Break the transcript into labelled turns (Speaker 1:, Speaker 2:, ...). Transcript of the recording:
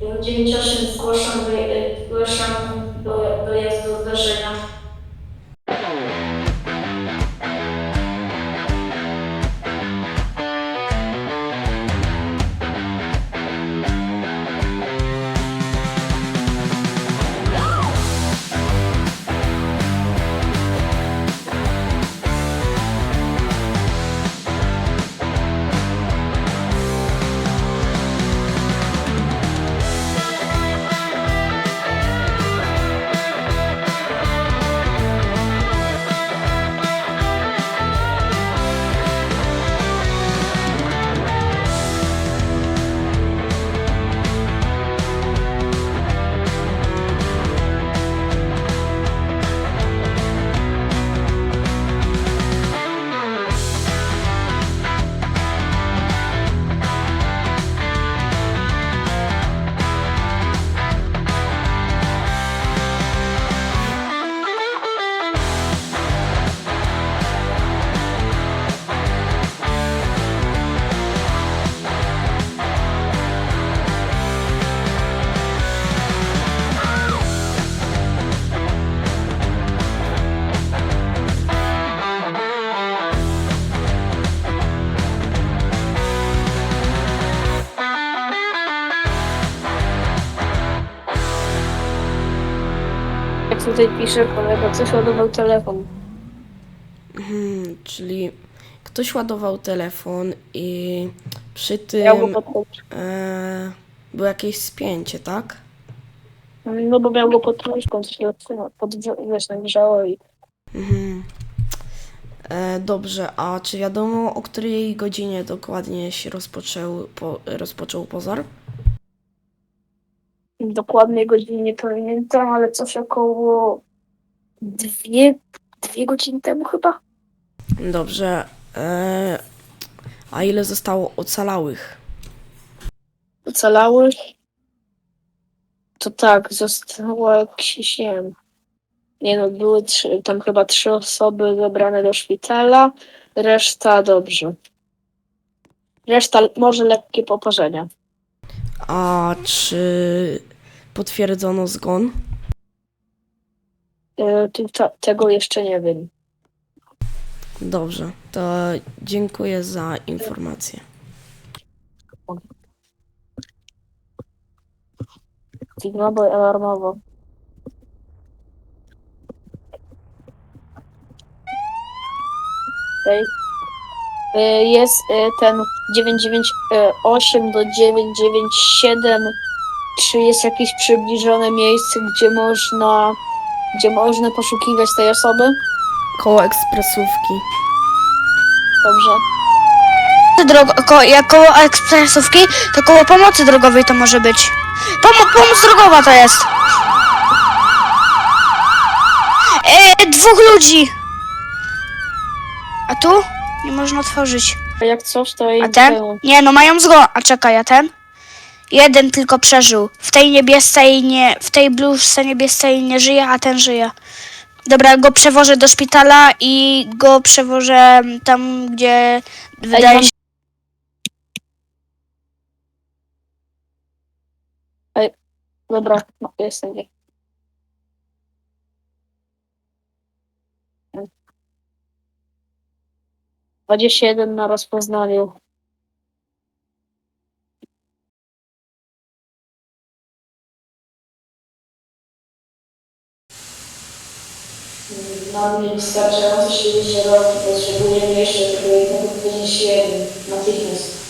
Speaker 1: 98 zgłaszam, wyje- zgłaszam do, dojazdu zdarzenia. Jak tutaj pisze kolega, coś ładował telefon.
Speaker 2: Hmm, czyli ktoś ładował telefon i przy tym
Speaker 1: go
Speaker 2: e, było jakieś spięcie, tak?
Speaker 1: no bo miał go pod rączką, coś się pod, wiesz, nagrzało i
Speaker 2: Mhm. E, dobrze, a czy wiadomo o której godzinie dokładnie się rozpoczął, po, rozpoczął pożar?
Speaker 1: Dokładnej godziny nie pamiętam, ale coś około dwie, dwie godziny temu chyba.
Speaker 2: Dobrze. E, a ile zostało ocalałych?
Speaker 1: Ocalały. To tak, zostało jakieś, nie wiem, nie no, były trzy, tam chyba trzy osoby zabrane do szpitala, reszta dobrze. Reszta może lekkie poparzenia.
Speaker 2: A czy potwierdzono zgon?
Speaker 1: E, tego jeszcze nie wiem.
Speaker 2: Dobrze, to dziękuję za informację.
Speaker 1: Alarmowo. Okej. Y, Jest y, ten 998 do 997. Czy jest jakieś przybliżone miejsce, gdzie można, gdzie można poszukiwać tej osoby?
Speaker 2: Koło ekspresówki.
Speaker 1: Dobrze.
Speaker 3: Drogo, ko, jak koło ekspresówki, to koło pomocy drogowej to może być. Pomo pomoc drogowa to jest. E, dwóch ludzi. A tu? Nie można otworzyć.
Speaker 1: A jak coś, to
Speaker 3: A
Speaker 1: jej
Speaker 3: ten? Nie, no mają zgon. A czekaj, a ten? Jeden tylko przeżył. W tej niebiescej nie, w tej bluzce niebiescej nie żyje, a ten żyje. Dobra, go przewożę do szpitala i go przewożę tam, gdzie wydaje się...
Speaker 1: Dobra, no, jestem. nie. Dwadzieścia jeden na rozpoznaniu. Dla mnie wystarczająco liczy rok, potrzebujemy jeszcze jednego 21 natychmiast.